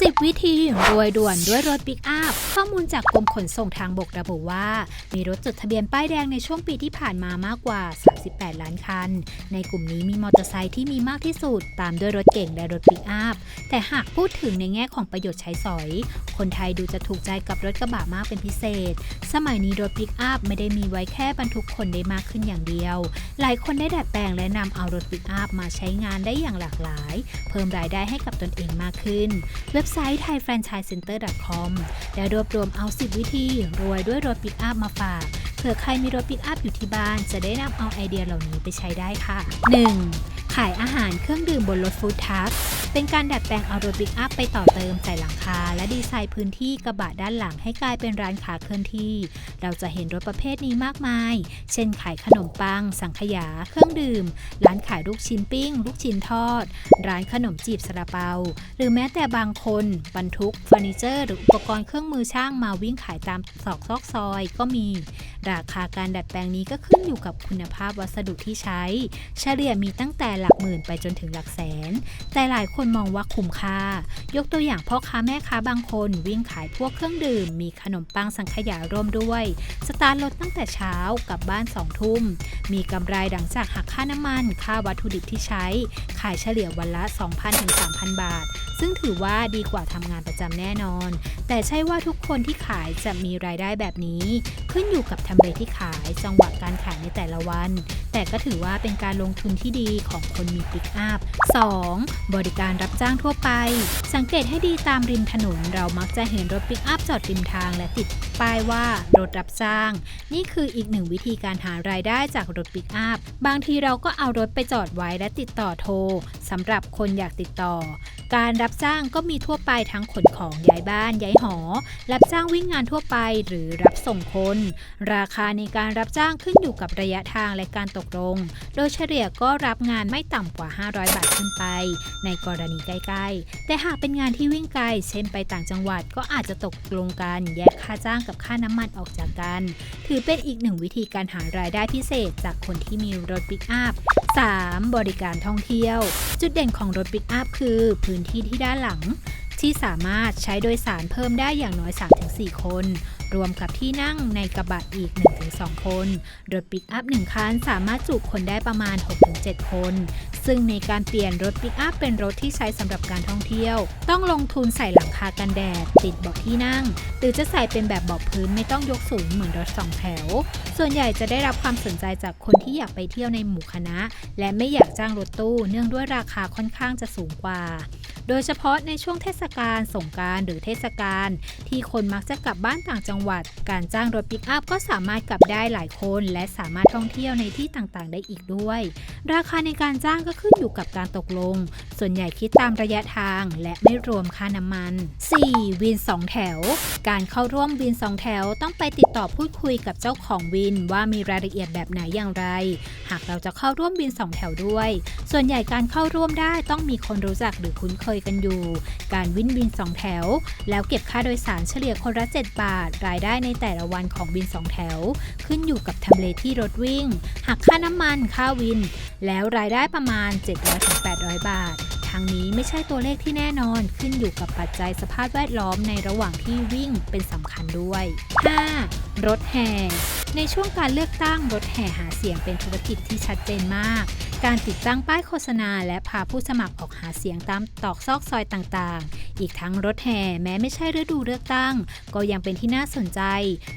10 วิธีรวยด่วนด้วยรถปิกอัพ ข้อมูลจากกรมขนส่งทางบกระบุว่า มีรถจดทะเบียนป้ายแดงในช่วงปีที่ผ่านมามากกว่า 38 ล้านคัน ในกลุ่มนี้มีมอเตอร์ไซค์ที่มีมากที่สุด ตามด้วยรถเก่งและรถปิกอัพ แต่หากพูดถึงในแง่ของประโยชน์ใช้สอย คนไทยดูจะถูกใจกับรถกระบะมากเป็นพิเศษ สมัยนี้รถปิกอัพไม่ได้มีไว้แค่บรรทุกคนได้มากขึ้นอย่างเดียว หลายคนได้ดัดแปลงและนำเอารถปิกอัพมาใช้งานได้อย่างหลากหลาย เพิ่มรายได้ให้กับตนเองมากขึ้น เว็บไซต์ thaifranchisecenter.com และรวบรวมเอา 10 วิธีรวยด้วยรถปิกอัพมาฝากเผื่อใครมีรถปิกอัพอยู่ที่บ้าน จะได้นำเอาไอเดียเหล่านี้ไปใช้ได้ค่ะ 1. ขายอาหารเครื่องดื่มบนรถฟู้ดทัค เป็นการดัดแปลงเอารถปิกอัพไปต่อเติมใส่หลังคา และดีไซน์พื้นที่กระบะด้านหลังให้กลายเป็นร้านค้าเคลื่อนที่ เราจะเห็นรถประเภทนี้มากมาย เช่นขายขนมปัง สังขยา เครื่องดื่ม ร้านขายลูกชิ้นปิ้ง ลูกชิ้นทอด ร้านขนมจีบซาลาเปา หรือแม้แต่บางคน บรรทุกเฟอร์นิเจอร์หรืออุปกรณ์เครื่องมือช่างมาวิ่งขายตามซอกซอกซอยก็มี ราคาการดัดแปลงนี้ก็ขึ้นอยู่กับคุณภาพวัสดุที่ใช้ เฉลี่ยมีตั้งแต่หลักหมื่นไปจนถึงหลักแสน แต่หลายคนมองว่าคุ้มค่า ยกตัวอย่างพ่อค้าแม่ค้าบางคนวิ่งขายพวกเครื่องดื่ม มีขนมปังสังขยาร่วมด้วย สตาร์ทรถตั้งแต่เช้ากลับบ้านสองทุ่ม มีกำไรหลังจากหักค่าน้ำมัน ค่าวัตถุดิบที่ใช้ ขายเฉลี่ยวันละ 2,000ถึง3,000 บาท ซึ่งถือว่าดีกว่าทำงานประจำแน่นอน แต่ใช่ว่าทุกคนที่ขายจะมีรายได้แบบนี้ ขึ้นอยู่กับทำเลที่ขาย จังหวะการขายในแต่ละวัน แต่ก็ถือว่าเป็นการลงทุนที่ดีของคนมีปิกอัพ 2. บริการรับจ้างทั่วไป สังเกตให้ดีตามริมถนน เรามักจะเห็นรถปิกอัพจอดริมทางและติดป้ายว่ารถรับจ้าง นี่คืออีกหนึ่งวิธีการหารายได้จากรถปิกอัพ บางทีเราก็เอารถไปจอดไว้และติดต่อโทรสำหรับคนอยากติดต่อ การรับจ้างก็มีทั่วไปทั้งขนของย้ายบ้านย้ายหอ รับจ้างวิ่งงานทั่วไปหรือรับส่งคน ราคาในการรับจ้างขึ้นอยู่กับระยะทางและการตกลง โดยเฉลี่ยก็รับงานไม่ต่ำกว่า 500 บาทขึ้นไป ในกรณีใกล้ๆ แต่หากเป็นงานที่วิ่งไกล เช่นไปต่างจังหวัดก็อาจจะตกลงกันแยกค่าจ้างกับค่าน้ำมันออกจากกัน ถือเป็นอีกหนึ่งวิธีการหารายได้พิเศษจากคนที่มีรถปิกอัพ 3. บริการท่องเที่ยว จุดเด่นของรถปิกอัพคือ พื้นที่ที่ด้านหลัง ที่สามารถใช้โดยสารเพิ่มได้อย่างน้อย 3-4 คน รวมกับที่นั่งในกระบะอีก 1-2 คน รถปิกอัพ1คันสามารถจุคนได้ประมาณ 6-7 คน ซึ่งในการเปลี่ยนรถปิกอัพเป็นรถที่ใช้สำหรับการท่องเที่ยว ต้องลงทุนใส่หลังคากันแดด ติดเบาะที่นั่ง หรือจะใส่เป็นแบบเบาะพื้นไม่ต้องยกสูงเหมือนรถสองแถว ส่วนใหญ่จะได้รับความสนใจจากคนที่อยากไปเที่ยวในหมู่คณะ และไม่อยากจ้างรถตู้ เนื่องด้วยราคาค่อนข้างจะสูงกว่า โดยเฉพาะในช่วงเทศกาลสงการหรือเทศกาลที่คนมักจะกลับบ้านต่างจังหวัด การจ้างรถปิกอัพก็สามารถกลับได้หลายคน และสามารถท่องเที่ยวในที่ต่างๆ ได้อีกด้วย ราคาในการจ้างก็ขึ้นอยู่กับการตกลง ส่วนใหญ่คิดตามระยะทางและไม่รวมค่าน้ำมัน 4. วิน 2 แถว การเข้าร่วมวิน 2 แถวต้องไปติดต่อพูดคุยกับเจ้าของวินว่ามีรายละเอียดแบบไหนอย่างไร หากเราจะเข้าร่วมวิน 2 แถวด้วย ส่วนใหญ่การเข้าร่วมได้ต้องมีคนรู้จักหรือคุ้นเคยกันอยู่ การวินวิน 2 แถว แล้วเก็บค่าโดยสารเฉลี่ยคนละ 7 บาท รายได้ในแต่ละวันของวิน 2 แถว ขึ้นอยู่กับทำเลที่รถวิ่งหักค่าน้ำมันค่าวิน แล้วรายได้ประมาณาณ 700-800 บาททางนี้ไม่ใช่ตัวเลขที่แน่นอนขึ้นอยู่กับปัจจัยสภาพแวดล้อมในระหว่างที่วิ่งเป็นสำคัญด้วย 5. รถแห่ ในช่วงการเลือกตั้งรถแห่หาเสียงเป็นธุรกิจที่ชัดเจนมากการติดตั้งป้ายโฆษณาและพาผู้สมัครออกหาเสียงตามตอกซอกซอยต่าง อีกทั้งรถแห่แม้ไม่ใช่ฤดูเลือกตั้ง ก็ยังเป็นที่น่าสนใจ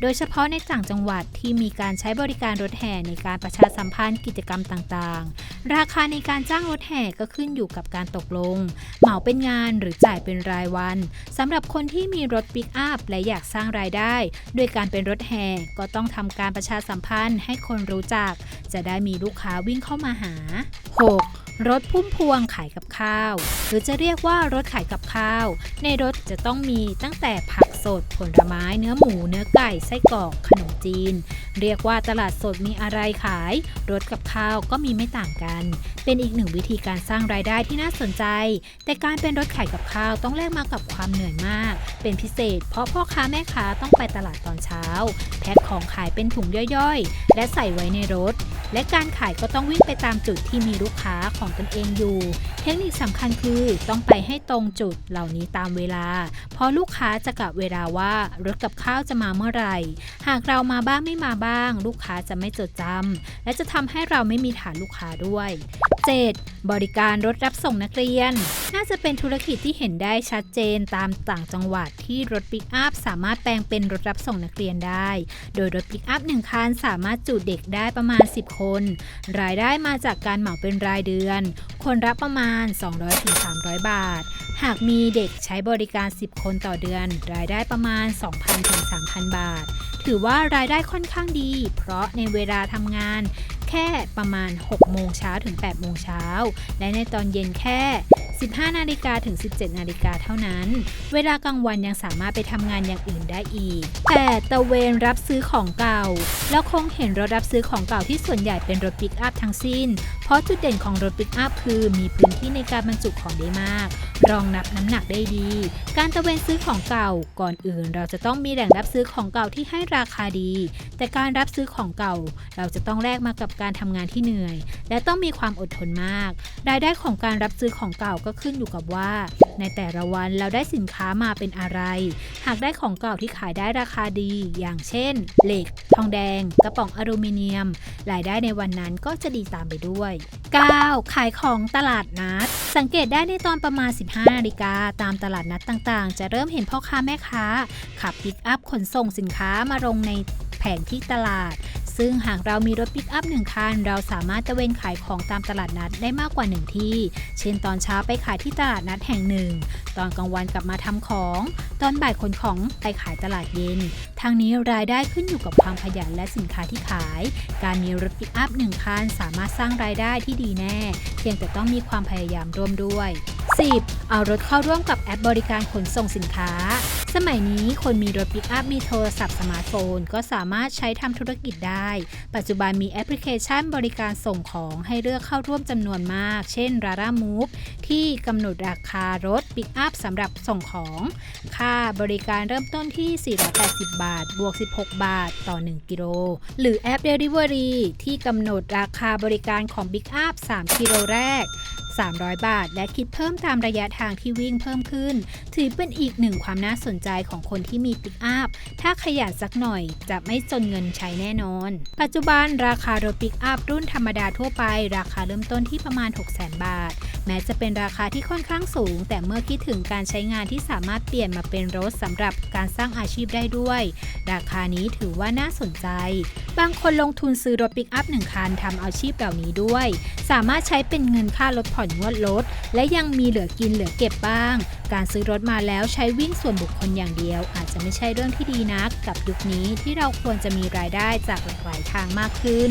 โดยเฉพาะในต่างจังหวัดที่มีการใช้บริการรถแห่ในการประชาสัมพันธ์กิจกรรมต่างๆ ราคาในการจ้างรถแห่ก็ขึ้นอยู่กับการตกลง เหมาเป็นงานหรือจ่ายเป็นรายวันสำหรับคนที่มีรถปิกอัพและอยากสร้างรายได้ ด้วยการเป็นรถแห่ก็ต้องทำการประชาสัมพันธ์ให้คนรู้จัก จะได้มีลูกค้าวิ่งเข้ามาหา 6. รถพุ่มพวงขายกับข้าว หรือจะเรียกว่ารถขายกับข้าว ในรถจะต้องมีตั้งแต่ผักสด ผลไม้ เนื้อหมู เนื้อไก่ ไส้กรอก ขนมจีน เรียกว่าตลาดสดมีอะไรขาย รถกับข้าวก็มีไม่ต่างกัน เป็นอีกหนึ่งวิธีการสร้างรายได้ที่น่าสนใจ แต่การเป็นรถขายกับข้าวต้องแลกมากับความเหนื่อยมาก เป็นพิเศษ เพราะพ่อค้าแม่ค้าต้องไปตลาดตอนเช้า แพ็คของขายเป็นถุงย่อยๆ และใส่ไว้ในรถ และการขายก็ต้องวิ่งไปตามจุดที่มีลูกค้าของตนเองอยู่ เทคนิคสำคัญคือต้องไปให้ตรงจุดเหล่านี้ตามเวลา เพราะลูกค้าจะกะเวลาว่ารถกับข้าวจะมาเมื่อไหร่ หากเรามาบ้างไม่มาบ้าง ลูกค้าจะไม่จดจำและจะทำให้เราไม่มีฐานลูกค้าด้วย 7. บริการรถรับส่งนักเรียน น่าจะเป็นธุรกิจที่เห็นได้ชัดเจนตามต่างจังหวัดที่รถปิกอัพสามารถแปลงเป็นรถรับส่งนักเรียนได้ โดยรถปิกอัพหนึ่งคันสามารถจุเด็กได้ประมาณ 10 คน รายได้มาจากการเหมาเป็นรายเดือน คนรับประมาณ 200-300 บาท หากมีเด็กใช้บริการ 10 คนต่อเดือน รายได้ประมาณ 2,000-3,000 บาท ถือว่ารายได้ค่อนข้างดี เพราะในเวลาทำงาน แค่ประมาณ 6 โมงเช้าถึง 8 โมงเช้า และในตอนเย็นแค่ 15 นาฬิกาถึง 17 นาฬิกาเท่านั้น เวลากลางวันยังสามารถไปทำงานอย่างอื่นได้อีก แต่ตะเวนรับซื้อของเก่า แล้วคงเห็นรถรับซื้อของเก่าที่ส่วนใหญ่เป็นรถปิกอัพทั้งสิ้น เพราะจุดเด่นของรถปิกอัพคือมีพื้นที่ในการบรรจุของได้มาก รองรับน้ำหนักได้ดี การตะเวนซื้อของเก่า ก่อนอื่นเราจะต้องมีแหล่งรับซื้อของเก่าที่ให้ราคาดี แต่การรับซื้อของเก่า เราจะต้องแลกมากับการทำงานที่เหนื่อย และต้องมีความอดทนมาก รายได้ของการรับซื้อของเก่าก็ขึ้นอยู่กับว่า ในแต่ละวันเราได้สินค้ามาเป็นอะไร หากได้ของเก่าที่ขายได้ราคาดี อย่างเช่น เหล็ก ทองแดง กระป๋องอลูมิเนียม รายได้ในวันนั้นก็จะดีตามไปด้วย 9. ขายของตลาดนัด สังเกตได้ในตอนประมาณ 15นาฬิกาตามตลาดนัดต่างๆ จะเริ่มเห็นพ่อค้าแม่ค้า ขับปิกอัพขนส่งสินค้ามาลงในแผงที่ตลาด ซึ่งหากเรามีรถปิกอัพหนึ่งคัน เราสามารถตะเวนขายของตามตลาดนัดได้มากกว่าหนึ่งที่ เช่นตอนเช้าไปขายที่ตลาดนัดแห่งหนึ่ง ตอนกลางวันกลับมาทำของ ตอนบ่ายขนของไปขายตลาดเย็น ทางนี้รายได้ขึ้นอยู่กับความขยันและสินค้าที่ขาย การมีรถปิกอัพหนึ่งคันสามารถสร้างรายได้ที่ดีแน่ เพียงแต่ต้องมีความพยายามร่วมด้วย 10. เอารถเข้าร่วมกับแอปบริการขนส่งสินค้า สมัยนี้คนมีรถปิกอัพมีโทรศัพท์สมาร์ทโฟน ก็สามารถใช้ทำธุรกิจได้ ปัจจุบันมีแอปพลิเคชันบริการส่งของให้เลือกเข้าร่วมจำนวนมาก เช่น Rara Move ที่กำหนดราคารถปิกอัพสำหรับส่งของ ค่าบริการเริ่มต้นที่ 480 บาท บวก 16 บาทต่อ 1 กิโล หรือแอป Delivery ที่กำหนดราคาบริการของ Big Up 3 กิโลแรก 300 บาท และคิดเพิ่มตามระยะทางที่วิ่งเพิ่มขึ้น ถือเป็นอีกหนึ่งความน่าสนใจของคนที่มีปิกอัพ ถ้าขยันสักหน่อยจะไม่จนเงินใช้แน่นอน ปัจจุบันราคารถปิกอัพรุ่นธรรมดาทั่วไป ราคาเริ่มต้นที่ประมาณ600,000 บาท แม้จะเป็นราคาที่ค่อนข้างสูง แต่เมื่อคิดถึงการใช้งานที่สามารถเปลี่ยนมาเป็นรถสำหรับการสร้างอาชีพได้ด้วย ราคานี้ถือว่าน่าสนใจ บางคนลงทุนซื้อรถปิกอัพหนึ่งคันทำอาชีพเหล่านี้ด้วย สามารถใช้เป็นเงินค่ารถผ่อนงวดรถ และยังมีเหลือกินเหลือเก็บบ้าง การซื้อรถมาแล้วใช้วิ่งส่วนบุคคลอย่างเดียว อาจจะไม่ใช่เรื่องที่ดีนัก กับยุคนี้ที่เราควรจะมีรายได้จากหลากหลายทางมากขึ้น